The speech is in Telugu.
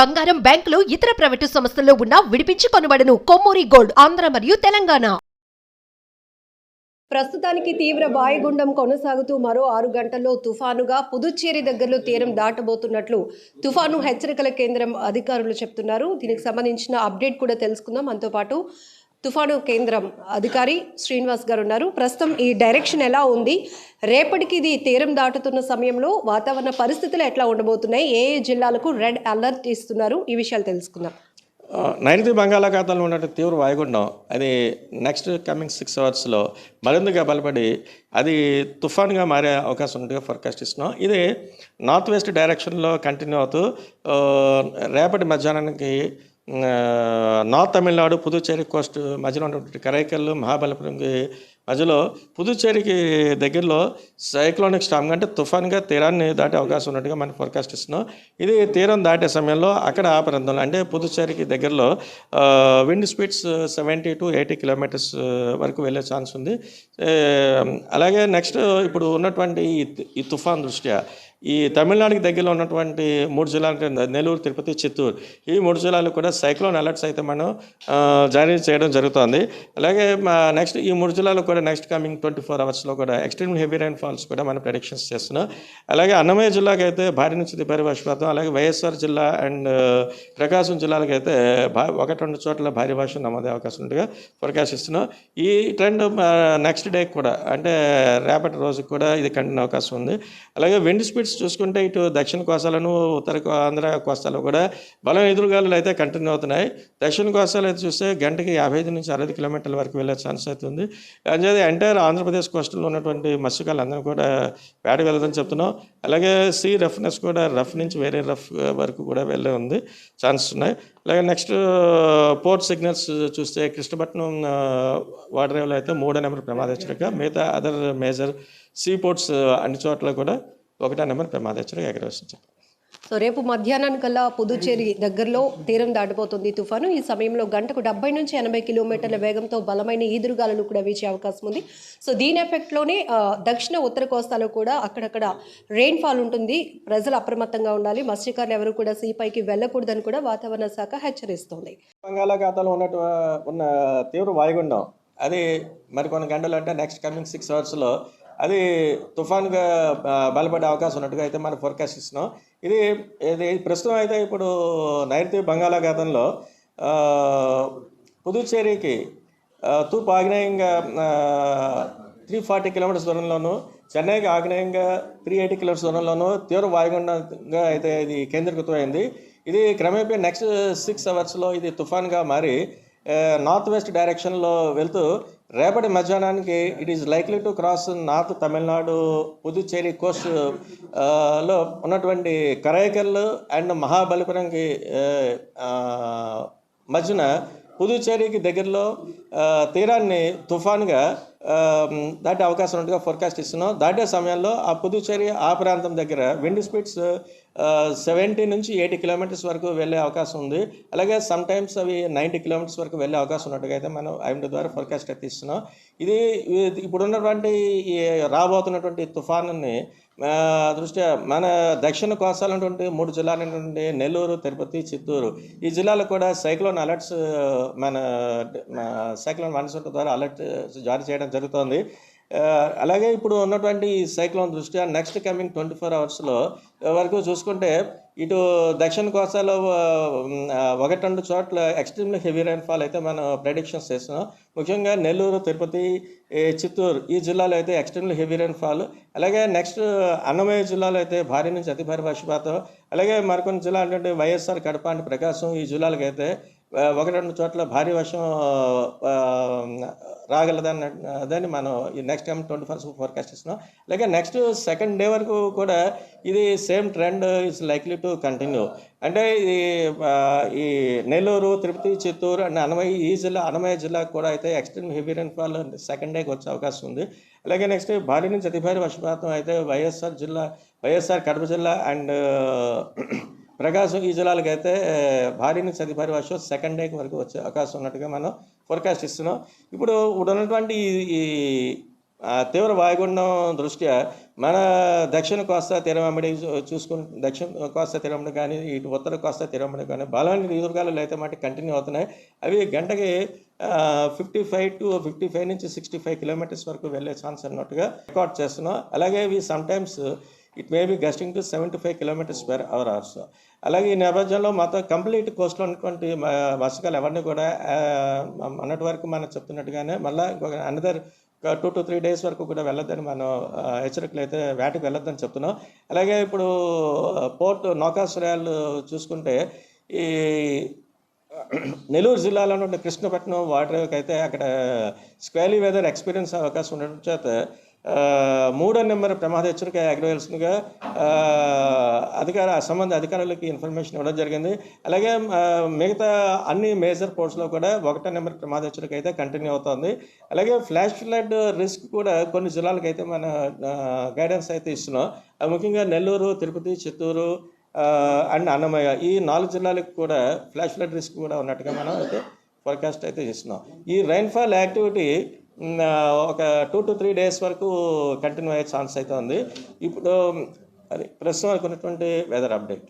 బంగారం బ్యాంకులు ఇతర ప్రైవేటు సంస్థల్లో ఉన్న విడిపించి కొనబడను. కొమ్మూరి గోల్డ్ ఆంధ్ర మరియు తెలంగాణ. ప్రస్తుతానికి తీవ్ర వాయుగుండం కొనసాగుతూ మరో ఆరు గంటల్లో తుఫానుగా పుదుచ్చేరి దగ్గరలో తీరం దాటబోతున్నట్లు తుఫాను హెచ్చరికల కేంద్రం అధికారులు చెప్తున్నారు. దీనికి సంబంధించిన అప్డేట్ కూడా తెలుసుకుందాం. మనతో పాటు తుఫాను కేంద్రం అధికారి శ్రీనివాస్ గారు ఉన్నారు ప్రస్తుతం ఈ డైరెక్షన్ ఎలా ఉంది? రేపటికి ఇది తీరం దాటుతున్న సమయంలో వాతావరణ పరిస్థితులు ఎట్లా ఉండబోతున్నాయి? ఏ జిల్లాలకు రెడ్ అలర్ట్ ఇస్తున్నారు? ఈ విషయాలు తెలుసుకుందాం. నైరుతి బంగాళాఖాతంలో ఉన్నట్టు తీవ్ర వాయుగుండం అది నెక్స్ట్ కమింగ్ సిక్స్ అవర్స్లో మరింతగా బలపడి అది తుఫాన్గా మారే అవకాశం ఉన్నట్టుగా ఫోర్కాస్ట్ ఇస్తున్నాం. ఇది నార్త్ వెస్ట్ డైరెక్షన్లో కంటిన్యూ అవుతూ రేపటి మధ్యాహ్నానికి ఆ, నార్త్ తమిళనాడు పుదుచ్చేరి కోస్ట్ మధ్యలో ఉన్నటువంటి కరైకల్ మహాబలిపురంకి మధ్యలో పుదుచ్చేరికి దగ్గరలో సైక్లోనిక్ స్టామ్ అంటే తుఫాన్గా తీరాన్ని దాటే అవకాశం ఉన్నట్టుగా మనం ఫోర్కాస్ట్ ఇస్తున్నాం ఇది తీరం దాటే సమయంలో అక్కడ ఆ ప్రాంతంలో అంటే పుదుచ్చేరికి దగ్గరలో wind speeds seventy to eighty kilometres వరకు వెళ్ళే ఛాన్స్ ఉంది. అలాగే నెక్స్ట్ ఇప్పుడు ఉన్నటువంటి ఈ తుఫాన్ దృష్ట్యా ఈ తమిళనాడుకి దగ్గరలో ఉన్నటువంటి మూడు జిల్లాలు అంటే నెల్లూరు తిరుపతి చిత్తూరు ఈ మూడు జిల్లాలు కూడా సైక్లోన్ అలర్ట్స్ అయితే మనం జారీ చేయడం జరుగుతుంది. అలాగే మా నెక్స్ట్ ఈ మూడు జిల్లాలు కూడా నెక్స్ట్ కమింగ్ ట్వంటీ ఫోర్ అవర్స్లో కూడా ఎక్స్ట్రీమ్ హెవీ రైన్ ఫాల్స్ కూడా మనం ప్రొడిక్షన్స్ చేస్తున్నాం. అలాగే అన్నమయ్య జిల్లాకి అయితే భారీ నుంచి భారీ వర్షపాతం అలాగే వైఎస్ఆర్ జిల్లా అండ్ ప్రకాశం జిల్లాలకు అయితే భా ఒకటి రెండు చోట్ల భారీ వర్షం నమోదే అవకాశం ఉన్నట్టుగా ఫోర్కాస్ట్ ఇస్తున్నాం ఈ ట్రెండ్ నెక్స్ట్ డే కూడా అంటే రేపటి రోజుకి కూడా ఇది కంటిన్యూ అవకాశం ఉంది. అలాగే విండ్ స్పీడ్స్ చూసుకుంటే ఇటు దక్షిణ కోస్తాలను ఉత్తర కో- ఆంధ్ర కోస్తాలో కూడా బలం ఎదురుగాలు అయితే కంటిన్యూ అవుతున్నాయి. దక్షిణ కోస్తాలు అయితే చూస్తే గంటకి యాభై ఐదు నుంచి అరవై కిలోమీటర్ల వరకు వెళ్ళే ఛాన్స్ అయితే ఉంది ఎంటైర్ ఆంధ్రప్రదేశ్ కోస్టల్లో ఉన్నటువంటి మత్స్యకారులందరూ కూడా వేటకు వెళ్ళదని చెప్తున్నాం. అలాగే సీ రఫ్నెస్ కూడా రఫ్ నుంచి వేరే రఫ్ వరకు కూడా వెళ్ళే ఉంది ఛాన్స్ ఉన్నాయి. అలాగే నెక్స్ట్ పోర్ట్ సిగ్నల్స్ చూస్తే కృష్ణపట్నం వాటర్ అయితే మూడో నెంబర్ ప్రమాద హెచ్చరిక మిగతా అదర్ మేజర్ సీ పోర్ట్స్ అన్ని చోట్ల కూడా ఒకటో నెంబర్ ప్రమాద హెచ్చరిక ఎగరవేసించారు సో రేపు మధ్యాహ్నానికల్లా పుదుచ్చేరి దగ్గరలో తీరం దాటిపోతుంది తుఫాను. ఈ సమయంలో గంటకు డెబ్బై నుంచి ఎనభై కిలోమీటర్ల వేగంతో బలమైన ఈదురుగాలులు కూడా వీచే అవకాశం ఉంది. సో దీని ఎఫెక్ట్లోనే దక్షిణ ఉత్తర కోస్తాలో కూడా అక్కడక్కడ రెయిన్ ఫాల్ ఉంటుంది. ప్రజలు అప్రమత్తంగా ఉండాలి. మత్స్యకారులు ఎవరు కూడా సీపైకి వెళ్ళకూడదని కూడా వాతావరణ శాఖ హెచ్చరిస్తోంది. బంగాళాఖాతంలో ఉన్నట్టు ఉన్న తీవ్ర వాయుగుండం అది మరికొన్ని గంటలు అంటే నెక్స్ట్ కమింగ్ సిక్స్ అవర్స్లో అది తుఫాన్గా బలపడే అవకాశం ఉన్నట్టుగా అయితే మనం ఫోర్కాస్ట్ ఇస్తున్నాం ఇది ఇది ప్రస్తుతం అయితే ఇప్పుడు నైరుతి బంగాళాఖాతంలో పుదుచ్చేరికి తూర్పు ఆగ్నేయంగా త్రీ ఫార్టీ కిలోమీటర్స్ దూరంలోను చెన్నైకి ఆగ్నేయంగా త్రీ ఎయిటీ కిలోమీటర్స్ దూరంలోనూ తీవ్ర వాయుగుండంగా అయితే ఇది కేంద్రీకృతమైంది. ఇది క్రమేపీ నెక్స్ట్ సిక్స్ అవర్స్లో ఇది తుఫాన్గా మారి నార్త్ వెస్ట్ డైరెక్షన్లో వెళ్తూ రేపటి మధ్యాహ్నానికి it is likely to cross north Tamil Nadu Puducherry కోస్ట్లో ఉన్నటువంటి కరైకల్ అండ్ మహాబలిపురంకి uh, uh, మధ్యన పుదుచ్చేరికి దగ్గరలో uh, తీరాన్ని తుఫాన్గా um, దాటే అవకాశం ఉన్నట్టుగా ఫోర్కాస్ట్ ఇస్తున్నాం. దాటే సమయంలో ఆ పుదుచ్చేరి ఆ ప్రాంతం దగ్గర విండ్ స్పీడ్స్ సెవెంటీ నుంచి ఎయిటీ కిలోమీటర్స్ వరకు వెళ్ళే అవకాశం ఉంది. అలాగే సమ్ టైమ్స్ అవి నైంటీ కిలోమీటర్స్ వరకు వెళ్ళే అవకాశం ఉన్నట్టుగా అయితే మనం ఐఎండి ద్వారా ఫోర్కాస్ట్ అయితే ఇస్తున్నాం. ఇది ఇప్పుడున్నటువంటి ఈ రాబోతున్నటువంటి తుఫానుని దృష్ట్యా మన దక్షిణ కోస్తాలైనటువంటి మూడు జిల్లాలైనటువంటి నెల్లూరు తిరుపతి చిత్తూరు ఈ జిల్లాలో కూడా సైక్లోన్ అలర్ట్స్ మన సైక్లోన్ వన్ ద్వారా అలర్ట్ జారీ చేయడం జరుగుతోంది. అలాగే ఇప్పుడు ఉన్నటువంటి ఈ సైక్లోన్ దృష్ట్యా నెక్స్ట్ కమింగ్ ట్వంటీ ఫోర్ అవర్స్లో వరకు చూసుకుంటే ఇటు దక్షిణ కోస్తాలో ఒకటి రెండు చోట్ల ఎక్స్ట్రీమ్లీ హెవీ రైన్ఫాల్ అయితే మనం ప్రెడిక్షన్స్ చేస్తున్నాం. ముఖ్యంగా నెల్లూరు తిరుపతి చిత్తూరు ఈ జిల్లాలో అయితే ఎక్స్ట్రీమ్లీ హెవీ రైన్ఫాల్. అలాగే నెక్స్ట్ అన్నమయ్య జిల్లాలో అయితే భారీ నుంచి అతి భారీ వర్షపాతం. అలాగే మరికొన్ని జిల్లా అంటే వైఎస్ఆర్ కడప అంటే ప్రకాశం ఈ జిల్లాలకైతే అయితే ఒకటి రెండు చోట్ల భారీ వర్షం రాగలదని అదని మనం ఈ next time twenty first forecast ఇస్తున్నాం అలాగే నెక్స్ట్ సెకండ్ డే వరకు కూడా ఇది same trend is likely to continue అంటే ఇది ఈ నెల్లూరు తిరుపతి చిత్తూరు అండ్ అనమయ్య ఈ జిల్లా అనమయ్య జిల్లా కూడా అయితే ఎక్స్ట్రీమ్ హెవీ రైన్ఫాల్ సెకండ్ డేకి వచ్చే అవకాశం ఉంది. అలాగే నెక్స్ట్ భారీ నుంచి అతి భారీ వర్షపాతం అయితే వైఎస్ఆర్ జిల్లా వైఎస్ఆర్ కడప జిల్లా అండ్ ప్రకాశం ఈ జిల్లాలకు అయితే భారీ నుంచి అతి భారీ వర్షం సెకండ్ డేకి వరకు వచ్చే అవకాశం ఉన్నట్టుగా మనం ఫోర్కాస్ట్ ఇస్తున్నాం ఇప్పుడు ఇప్పుడు ఉన్నటువంటి ఈ- తీవ్ర వాయుగుండం దృష్ట్యా మన దక్షిణ కోస్తా తీరమడి చూసుకుని దక్షిణ కోస్తా తీరమడి కానీ ఇటు ఉత్తర కోస్తా తీరమడి కానీ బలమైన ఎదురుగాలు అయితే మాట కంటిన్యూ అవుతున్నాయి. అవి గంటకి fifty five to fifty five నుంచి సిక్స్టీ ఫైవ్ కిలోమీటర్స్ వరకు వెళ్ళే ఛాన్స్ అన్నట్టుగా రికార్డ్ చేస్తున్నాం. అలాగే ఇవి sometimes it may be gusting to seventy five kilometres per hour hours అలాగే ఈ నేపథ్యంలో మొత్తం కంప్లీట్ కోస్ట్లో ఉన్నటువంటి వర్షకాలు ఎవరిని కూడా ఆ, మొన్నటి వరకు మనం చెప్తున్నట్టుగానే మళ్ళీ ఇంకొక another two to three days వరకు కూడా వెళ్ళొద్దని మనం హెచ్చరికలు అయితే వేటకు వెళ్ళొద్దని చెప్తున్నాం. అలాగే ఇప్పుడు పోర్ట్ నౌకాశ్రయాలు చూసుకుంటే ఈ నెల్లూరు జిల్లాలో ఉన్న కృష్ణపట్నం వాటర్ అయితే అక్కడ స్క్వేలీ వెదర్ ఎక్స్పీరియన్స్ అవకాశం ఉండడం చేత మూడో నెంబర్ ప్రమాద హెచ్చరిక ఎగరవలసిందిగా అధికార సంబంధ అధికారులకి ఇన్ఫర్మేషన్ ఇవ్వడం జరిగింది. అలాగే మిగతా అన్ని మేజర్ పోర్ట్స్లో కూడా ఒకటో నెంబర్ ప్రమాద హెచ్చరిక అయితే కంటిన్యూ అవుతుంది. అలాగే ఫ్లాష్ ఫ్లడ్ రిస్క్ కూడా కొన్ని జిల్లాలకు అయితే మన గైడెన్స్ అయితే ఇస్తున్నాం. ముఖ్యంగా నెల్లూరు తిరుపతి చిత్తూరు అండ్ అన్నమయ్య. ఈ నాలుగు జిల్లాలకు కూడా ఫ్లాష్ ఫ్లడ్ రిస్క్ కూడా ఉన్నట్టుగా మనం అయితే ఫోర్కాస్ట్ అయితే చేస్తున్నాం. ఈ రైన్ఫాల్ యాక్టివిటీ ఒక టూ టు త్రీ డేస్ వరకు కంటిన్యూ అయ్యే ఛాన్స్ అయితే ఉంది. ఇప్పుడు అది ప్రస్తుతం అనుకున్నటువంటి వెదర్ అప్డేట్